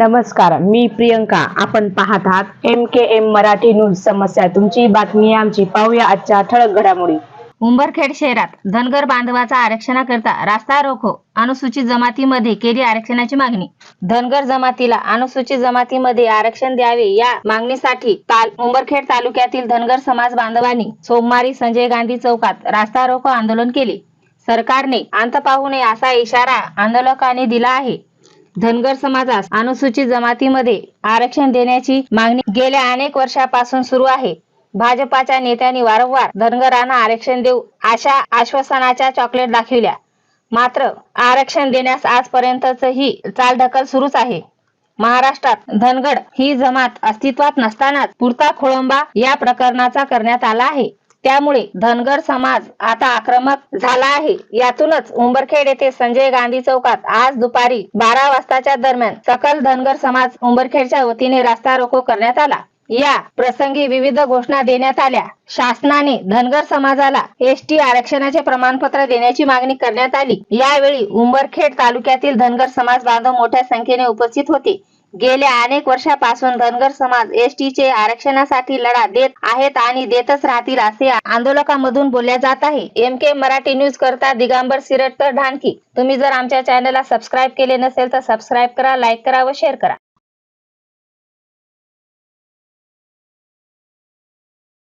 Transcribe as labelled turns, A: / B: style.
A: नमस्कार मी प्रियंका. आपण पाहत आहात M K M Marathi news समस्या. तुमची बातमी आमची. पाहूया आजच्या ठळक घडामोडी.
B: उंबरखेड शहरात धनगर बांधवाचा आरक्षणाकरता रास्ता रोको. अनुसूचित जमातीमध्ये केली आरक्षणाची मागणी. धनगर जमातीला अनुसूचित जमातीमध्ये आरक्षण द्यावे या मागणीसाठी काल उंबरखेड तालुक्यातील धनगर समाज बांधवांनी सोमवारी संजय गांधी चौकात रास्ता रोको आंदोलन केले. सरकारने अंत पाहू नये असा इशारा आंदोलकांनी दिला आहे. धनगर समाजास अनुसूचित जमातीमध्ये आरक्षण देण्याची मागणी गेल्या अनेक वर्षापासून सुरू आहे. भाजपाच्या नेत्यांनी वारंवार धनगरांना आरक्षण देऊ अशा आश्वासनाच्या चॉकलेट दाखविल्या. मात्र आरक्षण देण्यास आजपर्यंतच ही चालढकल सुरूच आहे. महाराष्ट्रात धनगड ही जमात अस्तित्वात नसतानाच पुरता खोळंबा या प्रकरणाचा करण्यात आला आहे. त्यामुळे धनगर समाज आता आक्रमक झाला आहे. यातूनच उंबरखेड येथे संजय गांधी चौकात आज दुपारी बारा वाजताच्या दरम्यान सकल धनगर समाज उंबरखेडच्या वतीने रास्ता रोको करण्यात आला. या प्रसंगी विविध घोषणा देण्यात आल्या. शासनाने धनगर समाजाला एस टी आरक्षणाचे प्रमाणपत्र देण्याची मागणी करण्यात आली. यावेळी उंबरखेड तालुक्यातील धनगर समाज बांधव मोठ्या संख्येने उपस्थित होते. गेल्या अनेक वर्षापासून धनगर समाज एस चे आरक्षणासाठी लढा देत आहेत आणि देतच राहतील असे आंदोलकांमधून बोलल्या जात आहे. एम के मराठी न्यूज करता दिगंबर सिरटकर ढानकी तुम्ही जर आमच्या चॅनलला सबस्क्राईब केले नसेल तर सबस्क्राईब करा लाईक करा व शेअर करा.